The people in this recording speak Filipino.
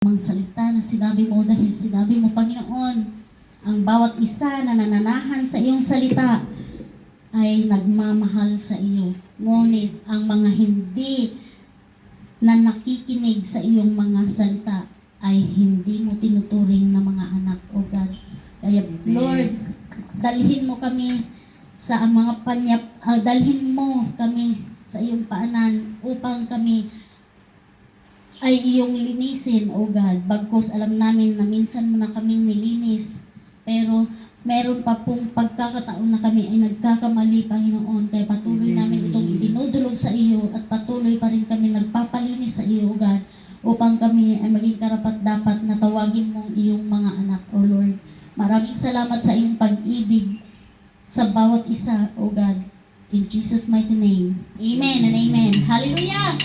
mga salita na sinabi mo dahil sinabi mo, Panginoon, ang bawat isa na nananahan sa iyong salita ay nagmamahal sa iyo. Ngunit ang mga hindi na nakikinig sa iyong mga salita ay hindi mo tinuturing na mga anak, O God. Kaya, Lord, dalhin mo kami sa mga panyap, ah, dalhin mo kami sa iyong paanan upang kami ay iyong linisin, O God. Bagkos alam namin na minsan mo na kaming nilinis, pero meron pa pong pagkakataon na kami ay nagkakamali, Panginoon. Kaya patuloy namin itong idinudulog sa iyo at patuloy pa rin kami nagpapalinis sa iyo, O God, upang kami ay maging karapat dapat na tawagin mong iyong mga anak, O Lord. Maraming salamat sa iyong pag-ibig sa bawat isa, O God. In Jesus' mighty name. Amen and amen. Hallelujah!